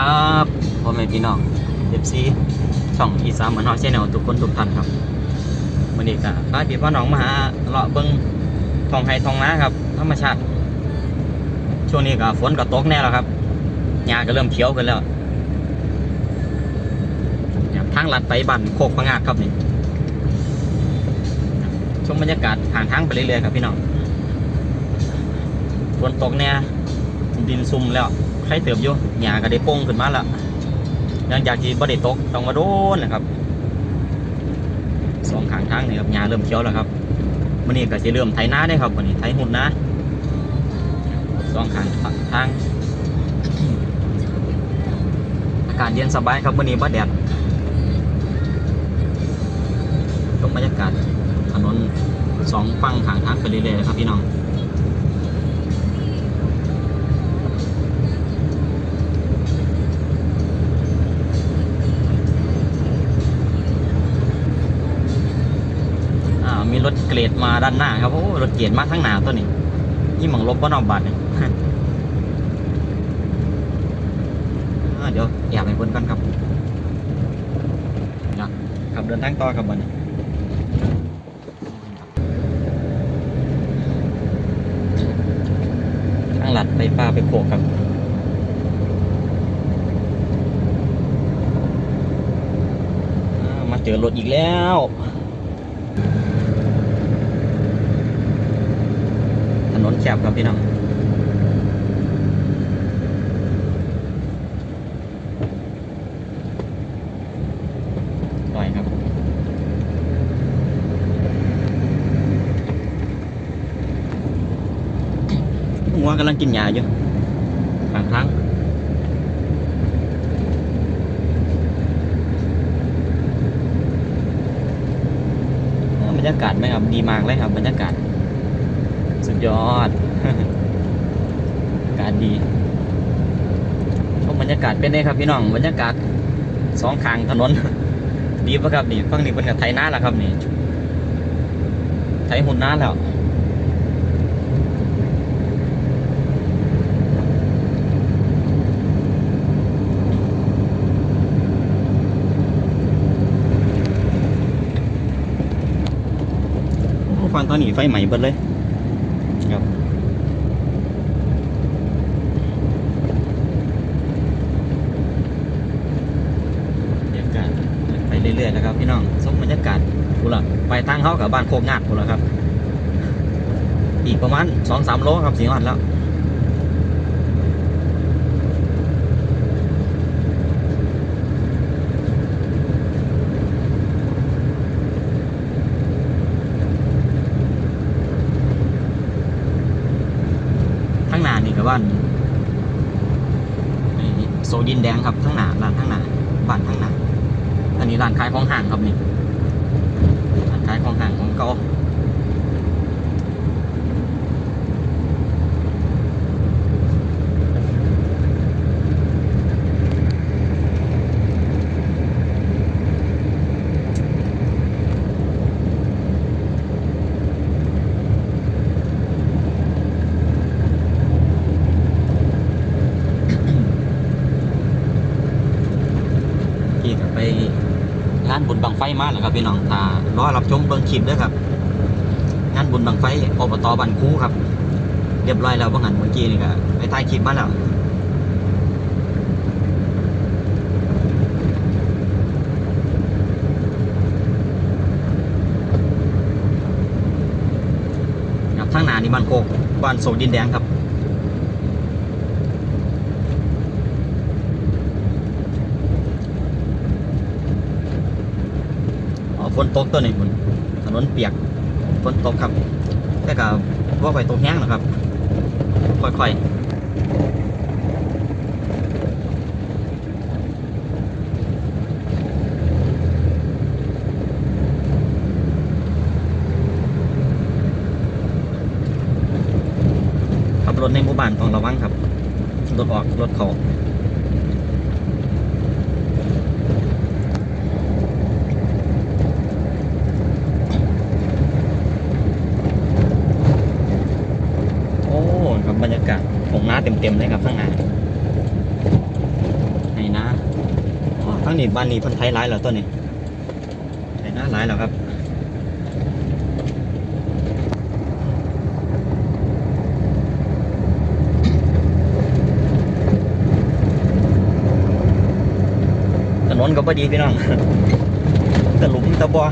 ครับพ่อแม่พี่น้องเอฟซีช่องอีสานเหมือนฮอชแนลทุกคนทุกท่านครับวันนี้ก็พาพี่พ่อน้องมาหาเลาะเบิ้งทองไฮทองนาครับธรรมชาติ ช่วงนี้ก็ฝนก็ตกแน่แล้วครับหญ้าก็เริ่มเขียวขึ้นแล้วทางลัดไปบ้นโคกพะงาดครับนี่ชมบรรยากาศผ่านทางไปเรื่อยๆครับพี่น้องฝนตกเนี่ยดินซุ่มแล้ว ครเติบอยู่หญ้าก็ได้ป่งขึ้นมาแล้วหลังจากที่บ่ได้ตกต้องมาโดนนะครับสองข้างทางนี่ครับหญ้าเริ่มเขียวแล้วครับวันนี้ก็จะเริ่มไถนาได้ครับวันนี้ไถหุ่นนะสองข้างทางอากาศเย็นสบายครับวันนี้บ่แดดชมบรรยากาศถนนสองฝั่งข้างทางไปเรื่อยๆครับพี่น้อง รถเกรดมาด้านหน้าครับโอ้รถเกรดมาทั้งหนาตัวนี้ยี่หมองลบก็นอกบัตรเนี่ยเดี๋ยวแอบไปบนกันครับนะครับเดินทางต่อครับบันนี้ทางหลัดไปป่าไปโขกครับมาเจอรถอีกแล้ว ถนน แคบครับพี่น้องปล่อยครับหัวกำลังกินยาอยู่บางครั้งบรรยากาศไหมครับ ดีมากเลยครับบรรยากาศ สุดยอด กาศดี ชมบรรยากาศเป็นไงครับพี่น้อง บรรยากาศสองข้างถนน ดีปะครับนี่ฝั่งนี้เป็นกับไทยนาแล้วครับนี่ ไทยหุ่นนาแล้วฟังตอนนี้ไฟใหม่เบิดเลย ครับบรรยากาศไปเรื่อยๆนะครับ พี่น้องสมบรรยากาศกูละไปตั้งเขากับบ้านโคกงาดกูละครับ อีกประมาณสองสามโลครับสีวันแล้ว ทั้งหน้านี่ กับบ้านโซดินแดงครับทั้งหน้าร้านทั้งหน้าบ้านทั้งหน้าอันนี้ร้านขายของห่างครับนี่ร้านขายของห่างของเก่าที่กับไปงานบุญบัง ไฟมาแล้วครับพี่น้องถ้ารอรับชมเบิ่งคลิปด้วยครับงานบุญบังไฟอบตบันคูครับ เรียบร้อยแล้วเมื่อหันเมื่อกี้นี่ก็ไปถ่ายคลิปมาแล้วครับทางหน้านี่บ้านโคกบ้านโซดินแดงครับ อ๋อฝ นตกตัวนี้คุณถนนเปียกฝนตกครับแต่ก็ว่าไปตกแห้งหรอครับ ค่อยๆขับรถในหมู่บ้านต้องระวังครับ รถออก รถเขา โอ้ครั บรรยากาศของน้าเต็มๆเลยครับข้างหน้าทั้งนี้บ้านนี้พันไทยร้ายแล้วตัวนี้ไทยหน้าร้ายแล้วครับถนนก็พอดีพี่น้องตะหลุมตะบอ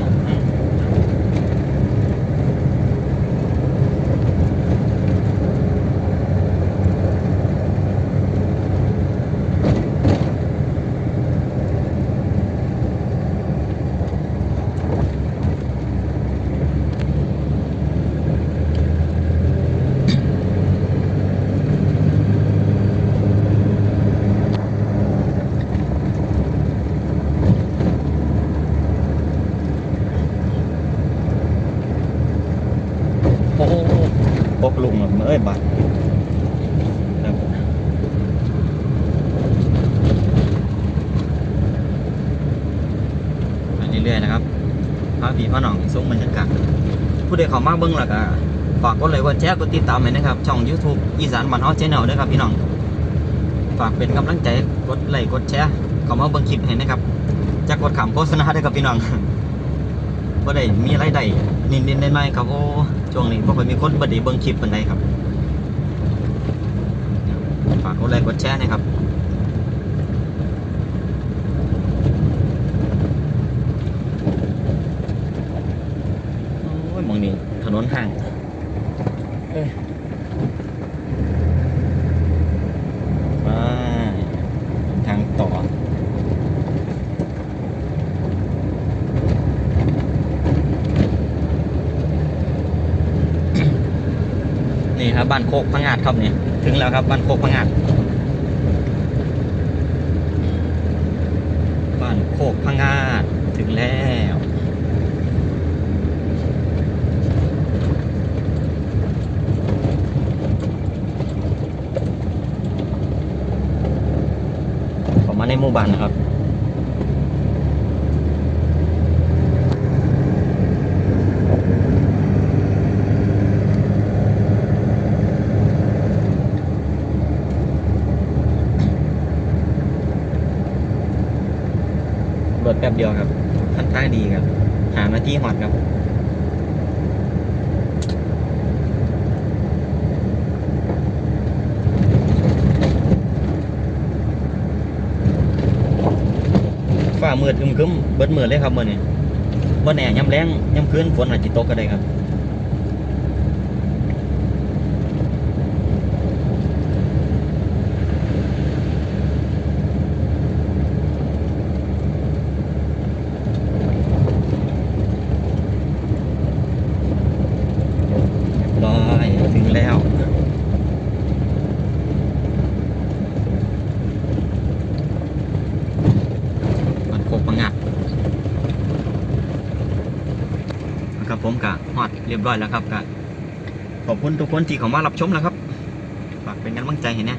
โหป กลุงอะเอ้ยบาดครับไปเรื่อยๆนะครับพาพี่พาน้องส่งบรรยากาศผู้ใดเขามาเบิ่งแล้วก็ฝากกดไลค์กดแชร์กดติดตามให้นะครับ ช่อง YouTube อีสานบ้านฮา Channel ด้วยครับพี่น้อง ฝากเป็นกำลังใจกดไลค์กดแชร์เขามาเบิ่งคลิปให้นะครับจะกดขำโฆษณาด้วยครับพี่น้องบ่ได้มีรายได้ นิดๆหน่อยๆครับโอ้ช่วงนี้บ่ค่อยมีคนบดีเบิ้งคลิปปานใดครับฝากกดไลค์กดแชร์นะครับโอ้ยมองนี้ถนนห่างเอ้ยไปทางต่อ นี่ครับบ้านโคกพังงาดครับนี่ถึงแล้วครับบ้านโคกพังงาดบ้านโคกพังงาดถึงแล้วผมมาในหมู่บ้านนะครับ แป๊บเดียวครับค่อนข้างดีครับ หามาที่หอดครับฝ้ามืดอึมครึมเบิดมืดเลยครับมื่อนี้บ่แน่ย่ำแรงย่ำคืนฝนอาจจะตกก็ได้ครับ ร้อยถึงแล้วมันโคกปังงัดครับผมกะฮอด เรียบร้อยแล้วครับกะขอบคุณทุกคนที่เข้ามารับชมแล้วครับฝากเป็นกำลังใจให้นะ